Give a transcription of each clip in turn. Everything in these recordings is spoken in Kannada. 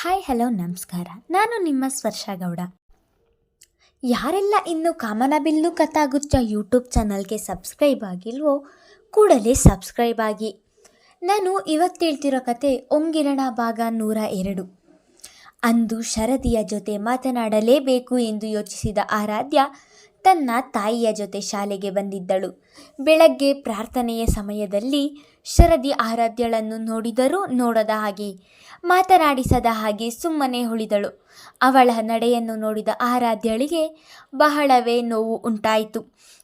ಹಾಯ್, ಹಲೋ, ನಮಸ್ಕಾರ. ನಾನು ನಿಮ್ಮ ಸ್ಪರ್ಶ ಗೌಡ. ಯಾರೆಲ್ಲ ಇನ್ನು ಕಾಮನಬಿಲ್ಲು ಕಥಾಗುಚ್ಚ ಯೂಟ್ಯೂಬ್ ಚಾನಲ್ಗೆ ಸಬ್ಸ್ಕ್ರೈಬ್ ಆಗಿಲ್ವೋ, ಕೂಡಲೇ ಸಬ್ಸ್ಕ್ರೈಬ್ ಆಗಿ. ನಾನು ಇವತ್ತು ಹೇಳ್ತಿರೋ ಕತೆ ಒಂಗಿರಣ ಭಾಗ ನೂರ ಎರಡು. ಅಂದು ಶರದಿಯ ಜೊತೆ ಮಾತನಾಡಲೇಬೇಕು ಎಂದು ಯೋಚಿಸಿದ ಆರಾಧ್ಯ ತನ್ನ ತಾಯಿಯ ಜೊತೆ ಶಾಲೆಗೆ ಬಂದಿದ್ದಳು. ಬೆಳಗ್ಗೆ ಪ್ರಾರ್ಥನೆಯ ಸಮಯದಲ್ಲಿ ಶರದಿ ಆರಾಧ್ಯಳನ್ನು ನೋಡಿದರೂ ನೋಡದ ಹಾಗೆ, ಮಾತನಾಡಿಸದ ಹಾಗೆ ಸುಮ್ಮನೆ ಉಳಿದಳು. ಅವಳ ನಡೆಯನ್ನು ನೋಡಿದ ಆರಾಧ್ಯಳಿಗೆ ಬಹಳವೇ ನೋವು ಉಂಟಾಯಿತು.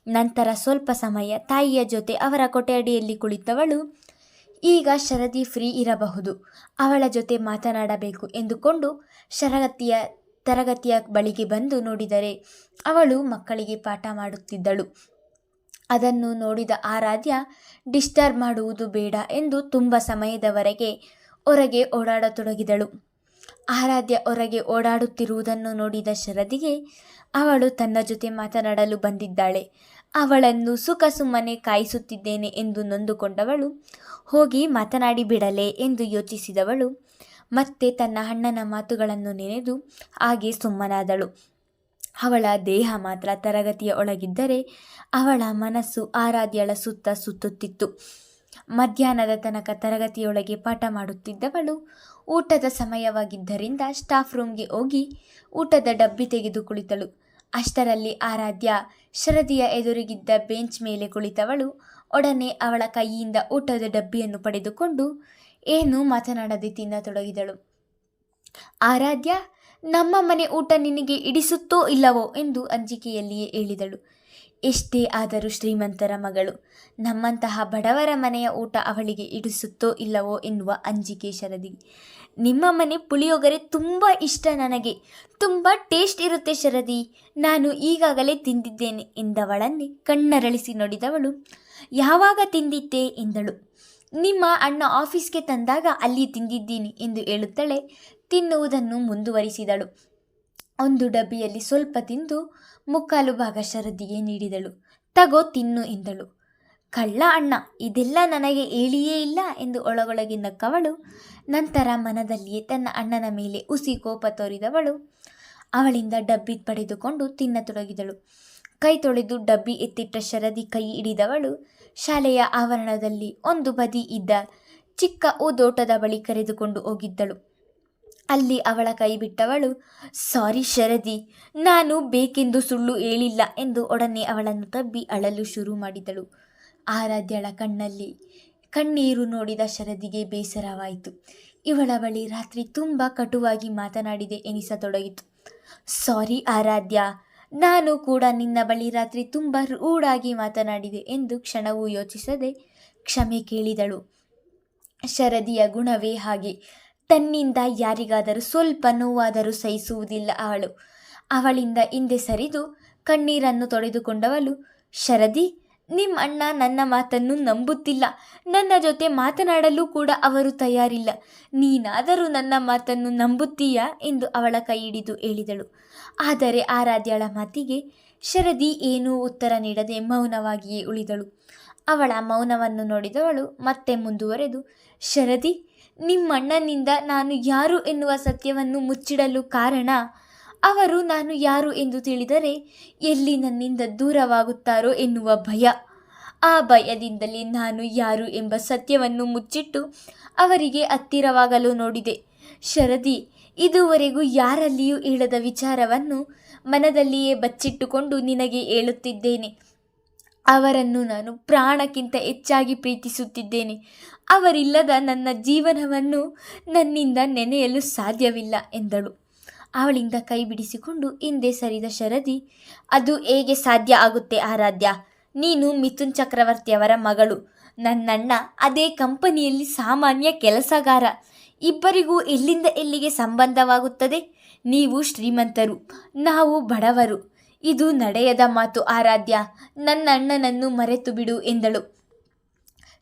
ನಂತರ ಸ್ವಲ್ಪ ಸಮಯ ತಾಯಿಯ ಜೊತೆ ಅವರ ಕೊಠಡಿಯಲ್ಲಿ ಕುಳಿತವಳು, ಈಗ ಶರದಿ ಫ್ರೀ ಇರಬಹುದು, ಅವಳ ಜೊತೆ ಮಾತನಾಡಬೇಕು ಎಂದುಕೊಂಡು ಶರಗತಿಯ ತರಗತಿಯ ಬಳಿಗೆ ಬಂದು ನೋಡಿದರೆ ಅವಳು ಮಕ್ಕಳಿಗೆ ಪಾಠ ಮಾಡುತ್ತಿದ್ದಳು. ಅದನ್ನು ನೋಡಿದ ಆರಾಧ್ಯ, ಡಿಸ್ಟರ್ಬ್ ಮಾಡುವುದು ಬೇಡ ಎಂದು ತುಂಬ ಸಮಯದವರೆಗೆ ಹೊರಗೆ ಓಡಾಡತೊಡಗಿದಳು. ಆರಾಧ್ಯ ಹೊರಗೆ ಓಡಾಡುತ್ತಿರುವುದನ್ನು ನೋಡಿದ ಶರದಿಗೆ ಅವಳು ತನ್ನ ಜೊತೆ ಮಾತನಾಡಲು ಬಂದಿದ್ದಾಳೆ. ಅವಳನ್ನು ಸುಖ ಸುಮ್ಮನೆ ಕಾಯಿಸುತ್ತಿದ್ದೇನೆ ಎಂದು ನೊಂದುಕೊಂಡವಳು, ಹೋಗಿ ಮಾತನಾಡಿ ಬಿಡಲೆ ಎಂದು ಯೋಚಿಸಿದವಳು ಮತ್ತೆ ತನ್ನ ಅಣ್ಣನ ಮಾತುಗಳನ್ನು ನೆನೆದು ಹಾಗೆ ಸುಮ್ಮನಾದಳು. ಅವಳ ದೇಹ ಮಾತ್ರ ತರಗತಿಯ ಒಳಗಿದ್ದರೆ ಅವಳ ಮನಸ್ಸು ಆರಾಧ್ಯಳ ಸುತ್ತ ಸುತ್ತುತ್ತಿತ್ತು. ಮಧ್ಯಾಹ್ನದ ತನಕ ತರಗತಿಯೊಳಗೆ ಪಾಠ ಮಾಡುತ್ತಿದ್ದವಳು ಊಟದ ಸಮಯವಾಗಿದ್ದರಿಂದ ಸ್ಟಾಫ್ ರೂಮ್ಗೆ ಹೋಗಿ ಊಟದ ಡಬ್ಬಿ ತೆಗೆದು ಕುಳಿತಳು. ಅಷ್ಟರಲ್ಲಿ ಆರಾಧ್ಯ ಶರದಿಯ ಎದುರಿಗಿದ್ದ ಬೆಂಚ್ ಮೇಲೆ ಕುಳಿತವಳು. ಒಡನೆ ಅವಳ ಕೈಯಿಂದ ಊಟದ ಡಬ್ಬಿಯನ್ನು ಪಡೆದುಕೊಂಡು ಏನು ಮಾತನಾಡದೆ ತಿನ್ನತೊಡಗಿದಳು ಆರಾಧ್ಯ, ನಮ್ಮ ಮನೆ ಊಟ ನಿನಗೆ ಇಡಿಸುತ್ತೋ ಇಲ್ಲವೋ ಎಂದು ಅಂಜಿಕೆಯಲ್ಲಿಯೇ ಹೇಳಿದಳು. ಎಷ್ಟೇ ಆದರೂ ಶ್ರೀಮಂತರ ಮಗಳು, ನಮ್ಮಂತಹ ಬಡವರ ಮನೆಯ ಊಟ ಅವಳಿಗೆ ಇಡಿಸುತ್ತೋ ಇಲ್ಲವೋ ಎನ್ನುವ ಅಂಜಿಕೆ ಶರದಿ. ನಿಮ್ಮ ಮನೆ ಪುಳಿಯೋಗರೆ ತುಂಬ ಇಷ್ಟ ನನಗೆ. ತುಂಬ ಟೇಸ್ಟ್ ಇರುತ್ತೆ ಶರದಿ. ನಾನು ಈಗಾಗಲೇ ತಿಂದಿದ್ದೇನೆ ಎಂದವಳನ್ನೇ ಕಣ್ಣರಳಿಸಿ ನೋಡಿದವಳು. ಯಾವಾಗ ತಿಂದಿದ್ದೆ ಎಂದಳು. ನಿಮ್ಮ ಅಣ್ಣ ಆಫೀಸ್ಗೆ ತಂದಾಗ ಅಲ್ಲಿ ತಿಂದಿದ್ದೀನಿ ಎಂದು ಹೇಳುತ್ತಲೇ ತಿನ್ನುವುದನ್ನು ಮುಂದುವರಿಸಿದಳು. ಒಂದು ಡಬ್ಬಿಯಲ್ಲಿ ಸ್ವಲ್ಪ ತಿಂದು ಮುಕ್ಕಾಲು ಭಾಗ ಶರದಿಗೆ ನೀಡಿದಳು. ತಗೋ ತಿನ್ನು ಎಂದಳು. ಕಳ್ಳ ಅಣ್ಣ, ಇದೆಲ್ಲ ನನಗೆ ಹೇಳಿಯೇ ಇಲ್ಲ ಎಂದು ಒಳಗೊಳಗೆ ನಕ್ಕವಳು ನಂತರ ಮನದಲ್ಲಿಯೇ ತನ್ನ ಅಣ್ಣನ ಮೇಲೆ ಉಸಿ ಕೋಪ ತೋರಿದವಳು. ಅವಳಿಂದ ಡಬ್ಬಿ ಪಡೆದುಕೊಂಡು ತಿನ್ನತೊಡಗಿದಳು. ಕೈ ತೊಳೆದು ಡಬ್ಬಿ ಎತ್ತಿಟ್ಟ ಶರದಿ ಕೈ ಹಿಡಿದವಳು ಶಾಲೆಯ ಆವರಣದಲ್ಲಿ ಒಂದು ಬದಿ ಇದ್ದ ಚಿಕ್ಕ ಊದೋಟದ ಬಳಿ ಕರೆದುಕೊಂಡು ಹೋಗಿದ್ದಳು. ಅಲ್ಲಿ ಅವಳ ಕೈ ಬಿಟ್ಟವಳು, ಸಾರಿ ಶರದಿ, ನಾನು ಬೇಕೆಂದು ಸುಳ್ಳು ಹೇಳಿಲ್ಲ ಎಂದು ಒಡನೆ ಅವಳನ್ನು ತಬ್ಬಿ ಅಳಲು ಶುರು ಮಾಡಿದಳು. ಆರಾಧ್ಯಳ ಕಣ್ಣಲ್ಲಿ ಕಣ್ಣೀರು ನೋಡಿದ ಶರದಿಗೆ ಬೇಸರವಾಯಿತು. ಇವಳ ಬಳಿ ರಾತ್ರಿ ತುಂಬ ಕಟುವಾಗಿ ಮಾತನಾಡಿದೆ ಎನಿಸತೊಡಗಿತು. ಸಾರಿ ಆರಾಧ್ಯ ನಾನು ಕೂಡ ನಿನ್ನ ಬಳಿ ರಾತ್ರಿ ತುಂಬ ರೂಢಾಗಿ ಮಾತನಾಡಿದೆ ಎಂದು ಕ್ಷಣವೂ ಯೋಚಿಸದೆ ಕ್ಷಮೆ ಕೇಳಿದಳು. ಶರದಿಯ ಗುಣವೇ ಹಾಗೆ. ತನ್ನಿಂದ ಯಾರಿಗಾದರೂ ಸ್ವಲ್ಪ ನೋವಾದರೂ ಸಹಿಸುವುದಿಲ್ಲ ಅವಳು. ಅವಳಿಂದ ಹಿಂದೆ ಸರಿದು ಕಣ್ಣೀರನ್ನು ತೊಡೆದುಕೊಂಡವಳು ಶರದಿ ನಿಮ್ಮ ಅಣ್ಣ ನನ್ನ ಮಾತನ್ನು ನಂಬುತ್ತಿಲ್ಲ. ನನ್ನ ಜೊತೆ ಮಾತನಾಡಲು ಕೂಡ ಅವರು ತಯಾರಿಲ್ಲ. ನೀನಾದರೂ ನನ್ನ ಮಾತನ್ನು ನಂಬುತ್ತೀಯಾ ಎಂದು ಅವಳ ಕೈ ಹಿಡಿದು ಹೇಳಿದಳು. ಆದರೆ ಆರಾಧ್ಯಳ ಮಾತಿಗೆ, ಶರದಿ ಏನೂ ಉತ್ತರ ನೀಡದೆ ಮೌನವಾಗಿಯೇ ಉಳಿದಳು. ಅವಳ ಮೌನವನ್ನು ನೋಡಿದವಳು ಮತ್ತೆ ಮುಂದುವರೆದು, ಶರದಿ ನಿಮ್ಮಣ್ಣನಿಂದ ನಾನು ಯಾರು ಎನ್ನುವ ಸತ್ಯವನ್ನು ಮುಚ್ಚಿಡಲು ಕಾರಣ? ಅವರು ನಾನು ಯಾರು ಎಂದು ತಿಳಿದರೆ ಎಲ್ಲಿ ನನ್ನಿಂದ ದೂರವಾಗುತ್ತಾರೋ ಎನ್ನುವ ಭಯ. ಆ ಭಯದಿಂದಲೇ ನಾನು ಯಾರು ಎಂಬ ಸತ್ಯವನ್ನು ಮುಚ್ಚಿಟ್ಟು ಅವರಿಗೆ ಹತ್ತಿರವಾಗಲು ನೋಡಿದೆ. ಶರದಿ, ಇದುವರೆಗೂ ಯಾರಲ್ಲಿಯೂ ಹೇಳದ ವಿಚಾರವನ್ನು ಮನದಲ್ಲಿಯೇ ಬಚ್ಚಿಟ್ಟುಕೊಂಡು ನಿನಗೆ ಹೇಳುತ್ತಿದ್ದೇನೆ. ಅವರನ್ನು ನಾನು ಪ್ರಾಣಕ್ಕಿಂತ ಹೆಚ್ಚಾಗಿ ಪ್ರೀತಿಸುತ್ತಿದ್ದೇನೆ. ಅವರಿಲ್ಲದ ನನ್ನ ಜೀವನವನ್ನು ನನ್ನಿಂದ ನೆನೆಯಲು ಸಾಧ್ಯವಿಲ್ಲ ಎಂದಳು. ಅವಳಿಂದ ಕೈ ಬಿಡಿಸಿಕೊಂಡು ಹಿಂದೆ ಸರಿದ ಶರದಿ, ಅದು ಹೇಗೆ ಸಾಧ್ಯ ಆಗುತ್ತೆ ಆರಾಧ್ಯ? ನೀನು ಮಿಥುನ್ ಚಕ್ರವರ್ತಿಯವರ ಮಗಳು. ನನ್ನಣ್ಣ ಅದೇ ಕಂಪನಿಯಲ್ಲಿ ಸಾಮಾನ್ಯ ಕೆಲಸಗಾರ. ಇಬ್ಬರಿಗೂ ಎಲ್ಲಿಂದ ಎಲ್ಲಿಗೆ ಸಂಬಂಧವಾಗುತ್ತದೆ? ನೀವು ಶ್ರೀಮಂತರು, ನಾವು ಬಡವರು. ಇದು ನಡೆಯದ ಮಾತು ಆರಾಧ್ಯ. ನನ್ನ ಅಣ್ಣನನ್ನು ಮರೆತು ಬಿಡು ಎಂದಳು.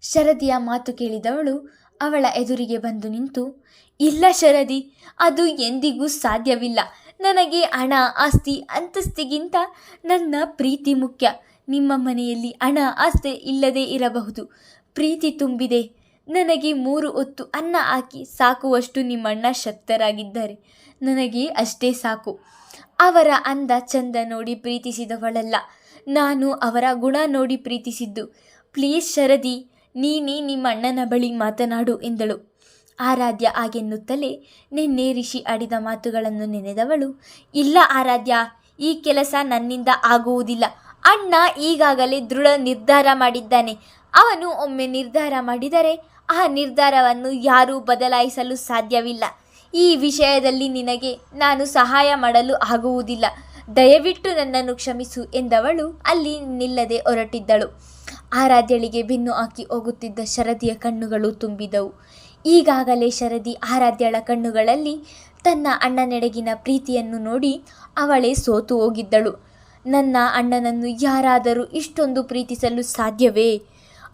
ಶರದಿಯ ಮಾತು ಕೇಳಿದವಳು ಅವಳ ಎದುರಿಗೆ ಬಂದು ನಿಂತು, ಇಲ್ಲ ಶರದಿ, ಅದು ಎಂದಿಗೂ ಸಾಧ್ಯವಿಲ್ಲ. ನನಗೆ ಹಣ, ಆಸ್ತಿ, ಅಂತಸ್ತಿಗಿಂತ ನನ್ನ ಪ್ರೀತಿ ಮುಖ್ಯ. ನಿಮ್ಮ ಮನೆಯಲ್ಲಿ ಹಣ, ಆಸ್ತಿ ಇಲ್ಲದೇ ಇರಬಹುದು. ಪ್ರೀತಿ ತುಂಬಿದೆ. ನನಗೆ ಮೂರು ಹೊತ್ತು ಅನ್ನ ಹಾಕಿ ಸಾಕುವಷ್ಟು ನಿಮ್ಮಣ್ಣ ಶಕ್ತರಾಗಿದ್ದಾರೆ. ನನಗೆ ಅಷ್ಟೇ ಸಾಕು. ಅವರ ಅಂದ ಚಂದ ನೋಡಿ ಪ್ರೀತಿಸಿದವಳಲ್ಲ. ನಾನು ಅವರ ಗುಣ ನೋಡಿ ಪ್ರೀತಿಸಿದ್ದು. ಪ್ಲೀಸ್ ಶರದಿ ನೀನೇ ನಿಮ್ಮ ಅಣ್ಣನ ಬಳಿ ಮಾತನಾಡು ಎಂದಳು. ಆರಾಧ್ಯ ಹಾಗೆನ್ನುತ್ತಲೇ ನಿನ್ನೆ ರಿಷಿ ಆಡಿದ ಮಾತುಗಳನ್ನು ನೆನೆದವಳು. ಇಲ್ಲ ಆರಾಧ್ಯ, ಈ ಕೆಲಸ ನನ್ನಿಂದ ಆಗುವುದಿಲ್ಲ. ಅಣ್ಣ ಈಗಾಗಲೇ ದೃಢ ನಿರ್ಧಾರ ಮಾಡಿದ್ದಾನೆ. ಅವನು ಒಮ್ಮೆ ನಿರ್ಧಾರ ಮಾಡಿದರೆ ಆ ನಿರ್ಧಾರವನ್ನು ಯಾರೂ ಬದಲಾಯಿಸಲು ಸಾಧ್ಯವಿಲ್ಲ. ಈ ವಿಷಯದಲ್ಲಿ ನಿನಗೆ ನಾನು ಸಹಾಯ ಮಾಡಲು ಆಗುವುದಿಲ್ಲ. ದಯವಿಟ್ಟು ನನ್ನನ್ನು ಕ್ಷಮಿಸು ಎಂದವಳು ಅಲ್ಲಿ ನಿಲ್ಲದೆ ಹೊರಟಿದ್ದಳು. ಆರಾಧ್ಯಳಿಗೆ ಬೆನ್ನು ಹಾಕಿ ಹೋಗುತ್ತಿದ್ದ ಶರದಿಯ ಕಣ್ಣುಗಳು ತುಂಬಿದವು. ಈಗಾಗಲೇ ಶರದಿ ಆರಾಧ್ಯಳ ಕಣ್ಣುಗಳಲ್ಲಿ ತನ್ನ ಅಣ್ಣನೆಡೆಗಿನ ಪ್ರೀತಿಯನ್ನು ನೋಡಿ ಅವಳೇ ಸೋತು ಹೋಗಿದ್ದಳು. ನನ್ನ ಅಣ್ಣನನ್ನು ಯಾರಾದರೂ ಇಷ್ಟೊಂದು ಪ್ರೀತಿಸಲು ಸಾಧ್ಯವೇ?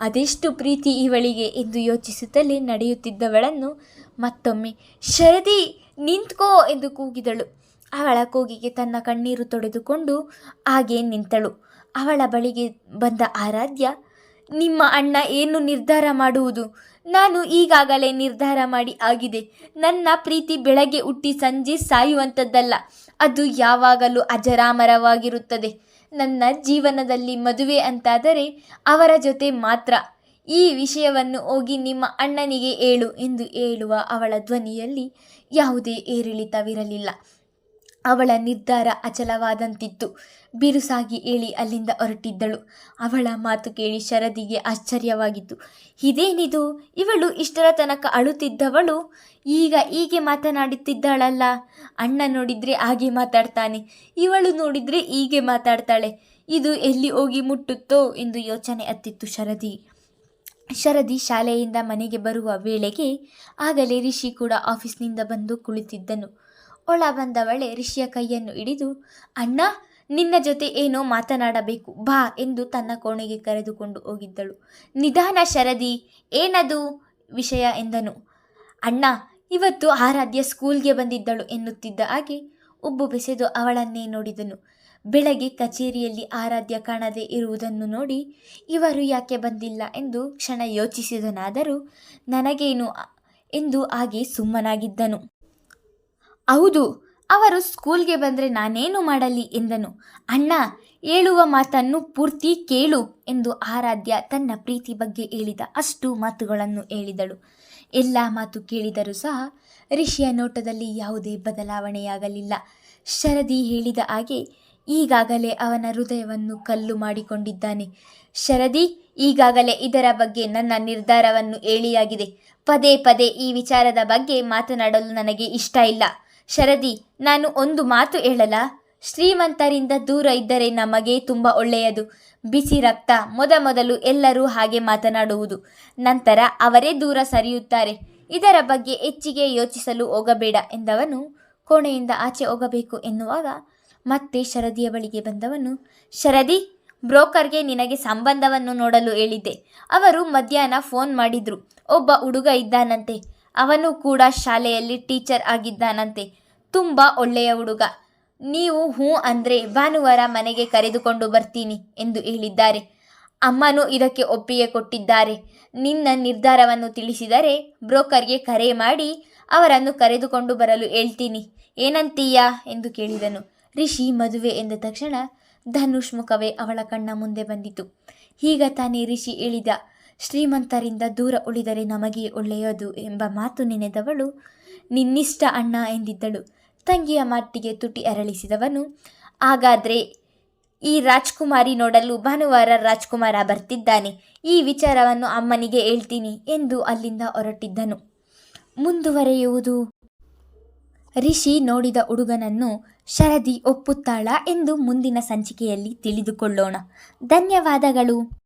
ಅದೆಷ್ಟು ಪ್ರೀತಿ ಇವಳಿಗೆ ಎಂದು ಯೋಚಿಸುತ್ತಲೇ ನಡೆಯುತ್ತಿದ್ದವಳನ್ನು ಮತ್ತೊಮ್ಮೆ, ಶರದಿ, ನಿಂತ್ಕೋ ಎಂದು ಕೂಗಿದಳು. ಅವಳ ಕೂಗಿಗೆ ತನ್ನ ಕಣ್ಣೀರು ತೊಡೆದುಕೊಂಡು ಹಾಗೇ ನಿಂತಳು. ಅವಳ ಬಳಿಗೆ ಬಂದ ಆರಾಧ್ಯ, ನಿಮ್ಮ ಅಣ್ಣ ಏನು ನಿರ್ಧಾರ ಮಾಡುವುದು? ನಾನು ಈಗಾಗಲೇ ನಿರ್ಧಾರ ಮಾಡಿ ಆಗಿದೆ. ನನ್ನ ಪ್ರೀತಿ ಬೆಳಗ್ಗೆ ಹುಟ್ಟಿ ಸಂಜೆ ಸಾಯುವಂಥದ್ದಲ್ಲ. ಅದು ಯಾವಾಗಲೂ ಅಜರಾಮರವಾಗಿರುತ್ತದೆ. ನನ್ನ ಜೀವನದಲ್ಲಿ ಮದುವೆ ಅಂತಾದರೆ ಅವರ ಜೊತೆ ಮಾತ್ರ. ಈ ವಿಷಯವನ್ನು ಹೋಗಿ ನಿಮ್ಮ ಅಣ್ಣನಿಗೆ ಹೇಳು ಎಂದು ಹೇಳುವ ಅವಳ ಧ್ವನಿಯಲ್ಲಿ ಯಾವುದೇ ಏರಿಳಿತವಿರಲಿಲ್ಲ. ಅವಳ ನಿರ್ಧಾರ ಅಚಲವಾದಂತಿತ್ತು. ಬಿರುಸಾಗಿ ಹೇಳಿ ಅಲ್ಲಿಂದ ಹೊರಟಿದ್ದಳು. ಅವಳ ಮಾತು ಕೇಳಿ ಶರದಿಗೆ ಆಶ್ಚರ್ಯವಾಗಿತ್ತು. ಇದೇನಿದು? ಇವಳು ಇಷ್ಟರ ತನಕ ಅಳುತ್ತಿದ್ದವಳು? ಈಗ ಹೀಗೆ ಮಾತನಾಡುತ್ತಿದ್ದಾಳಲ್ಲ? ಅಣ್ಣ ನೋಡಿದರೆ ಹಾಗೆ ಮಾತಾಡ್ತಾನೆ. ಇವಳು ನೋಡಿದರೆ ಹೀಗೆ ಮಾತಾಡ್ತಾಳೆ. ಇದು ಎಲ್ಲಿ ಹೋಗಿ ಮುಟ್ಟುತ್ತೋ? ಎಂದು ಯೋಚನೆ ಅತ್ತಿತ್ತು ಶರದಿ. ಶರದಿ ಶಾಲೆಯಿಂದ ಮನೆಗೆ ಬರುವ ವೇಳೆಗೆ ಆಗಲೇ ರಿಷಿ ಕೂಡ ಆಫೀಸ್ನಿಂದ ಬಂದು ಕುಳಿತಿದ್ದನು. ಒಳ ಬಂದವಳೆ ಋಷಿಯ ಕೈಯನ್ನು ಹಿಡಿದು, ಅಣ್ಣ, ನಿನ್ನ ಜೊತೆ ಏನೋ ಮಾತನಾಡಬೇಕು, ಬಾ ಎಂದು ತನ್ನ ಕೋಣೆಗೆ ಕರೆದುಕೊಂಡು ಹೋಗಿದ್ದಳು. ನಿಧಾನ ಶರದಿ, ಏನದು? ವಿಷಯ ಎಂದನು. ಅಣ್ಣ, ಇವತ್ತು ಆರಾಧ್ಯ ಸ್ಕೂಲ್ಗೆ ಬಂದಿದ್ದಳು ಎನ್ನುತ್ತಿದ್ದ ಹಾಗೆ ಉಬ್ಬು ಬೆಸೆದು ಅವಳನ್ನೇ ನೋಡಿದನು. ಬೆಳಗ್ಗೆ ಕಚೇರಿಯಲ್ಲಿ ಆರಾಧ್ಯ ಕಾಣದೇ ಇರುವುದನ್ನು ನೋಡಿ, ಇವರು ಯಾಕೆ ಬಂದಿಲ್ಲ? ಎಂದು ಕ್ಷಣ ಯೋಚಿಸಿದನಾದರೂ, ನನಗೇನು? ಎಂದು ಹಾಗೆ ಸುಮ್ಮನಾಗಿದ್ದನು. ಹೌದು, ಅವರು ಸ್ಕೂಲ್ಗೆ ಬಂದರೆ ನಾನೇನು ಮಾಡಲಿ ಎಂದನು. ಅಣ್ಣ, ಹೇಳುವ ಮಾತನ್ನು ಪೂರ್ತಿ ಕೇಳು ಎಂದು ಆರಾಧ್ಯ ತನ್ನ ಪ್ರೀತಿ ಬಗ್ಗೆ ಹೇಳಿದ ಅಷ್ಟು ಮಾತುಗಳನ್ನು ಹೇಳಿದಳು. ಎಲ್ಲ ಮಾತು ಕೇಳಿದರೂ ಸಹ ರಿಷಿಯ ನೋಟದಲ್ಲಿ ಯಾವುದೇ ಬದಲಾವಣೆಯಾಗಲಿಲ್ಲ. ಶರದಿ ಹೇಳಿದ ಹಾಗೆ ಈಗಾಗಲೇ ಅವನ ಹೃದಯವನ್ನು ಕಲ್ಲು ಮಾಡಿಕೊಂಡಿದ್ದಾನೆ. ಶರದಿ, ಈಗಾಗಲೇ ಇದರ ಬಗ್ಗೆ ನನ್ನ ನಿರ್ಧಾರವನ್ನು ಹೇಳಿಯಾಗಿದೆ. ಪದೇ ಪದೇ ಈ ವಿಚಾರದ ಬಗ್ಗೆ ಮಾತನಾಡಲು ನನಗೆ ಇಷ್ಟ ಇಲ್ಲ. ಶರದಿ, ನಾನು ಒಂದು ಮಾತು ಹೇಳಲ? ಶ್ರೀಮಂತರಿಂದ ದೂರ ಇದ್ದರೆ ನಮಗೆ ತುಂಬ ಒಳ್ಳೆಯದು. ಬಿಸಿ ರಕ್ತ ಮೊದಮೊದಲು ಎಲ್ಲರೂ ಹಾಗೆ ಮಾತನಾಡುವುದು. ನಂತರ ಅವರೇ ದೂರ ಸರಿಯುತ್ತಾರೆ. ಇದರ ಬಗ್ಗೆ ಹೆಚ್ಚಿಗೆ ಯೋಚಿಸಲು ಹೋಗಬೇಡ ಎಂದವನು ಕೋಣೆಯಿಂದ ಆಚೆ ಹೋಗಬೇಕು ಎನ್ನುವಾಗ ಮತ್ತೆ ಶರದಿಯ ಬಳಿಗೆ ಬಂದವನು, ಶರದಿ, ಬ್ರೋಕರ್ಗೆ ನಿನಗೆ ಸಂಬಂಧವನ್ನು ನೋಡಲು ಹೇಳಿದ್ದೆ. ಅವರು ಮಧ್ಯಾಹ್ನ ಫೋನ್ ಮಾಡಿದ್ರು. ಒಬ್ಬ ಹುಡುಗ ಇದ್ದಾನಂತೆ. ಅವನು ಕೂಡ ಶಾಲೆಯಲ್ಲಿ ಟೀಚರ್ ಆಗಿದ್ದಾನಂತೆ. ತುಂಬ ಒಳ್ಳೆಯ ಹುಡುಗ. ನೀವು ಹ್ಞೂ ಅಂದರೆ ಭಾನುವಾರ ಮನೆಗೆ ಕರೆದುಕೊಂಡು ಬರ್ತೀನಿ ಎಂದು ಹೇಳಿದ್ದಾರೆ. ಅಮ್ಮನೂ ಇದಕ್ಕೆ ಒಪ್ಪಿಗೆ ಕೊಟ್ಟಿದ್ದಾರೆ. ನಿನ್ನ ನಿರ್ಧಾರವನ್ನು ತಿಳಿಸಿದರೆ ಬ್ರೋಕರ್ಗೆ ಕರೆ ಮಾಡಿ ಅವರನ್ನು ಕರೆದುಕೊಂಡು ಬರಲು ಹೇಳ್ತೀನಿ. ಏನಂತೀಯಾ? ಎಂದು ಕೇಳಿದನು. ರಿಷಿ ಮದುವೆ ಎಂದ ತಕ್ಷಣ ಧನುಷ್ ಮುಖವೇ ಅವಳ ಕಣ್ಣ ಮುಂದೆ ಬಂದಿತು. ಈಗ ತಾನೇ ರಿಷಿ ಹೇಳಿದ ಶ್ರೀಮಂತರಿಂದ ದೂರ ಉಳಿದರೆ ನಮಗೆ ಒಳ್ಳೆಯದು ಎಂಬ ಮಾತು ನೆನೆದವಳು ನಿನ್ನಿಷ್ಟ ಅಣ್ಣ ಎಂದಿದ್ದಳು. ತಂಗಿಯ ಮಾತಿಗೆ ತುಟಿ ಅರಳಿಸಿದವನು, ಹಾಗಾದ್ರೆ ಈ ರಾಜ್ಕುಮಾರಿ ನೋಡಲು ಭಾನುವಾರ ರಾಜ್ಕುಮಾರ ಬರ್ತಿದ್ದಾನೆ. ಈ ವಿಚಾರವನ್ನು ಅಮ್ಮನಿಗೆ ಹೇಳ್ತೀನಿ ಎಂದು ಅಲ್ಲಿಂದ ಹೊರಟಿದ್ದನು. ಮುಂದುವರೆಯುವುದು. ರಿಷಿ ನೋಡಿದ ಹುಡುಗನನ್ನು ಶರದಿ ಒಪ್ಪುತ್ತಾಳ? ಎಂದು ಮುಂದಿನ ಸಂಚಿಕೆಯಲ್ಲಿ ತಿಳಿದುಕೊಳ್ಳೋಣ. ಧನ್ಯವಾದಗಳು.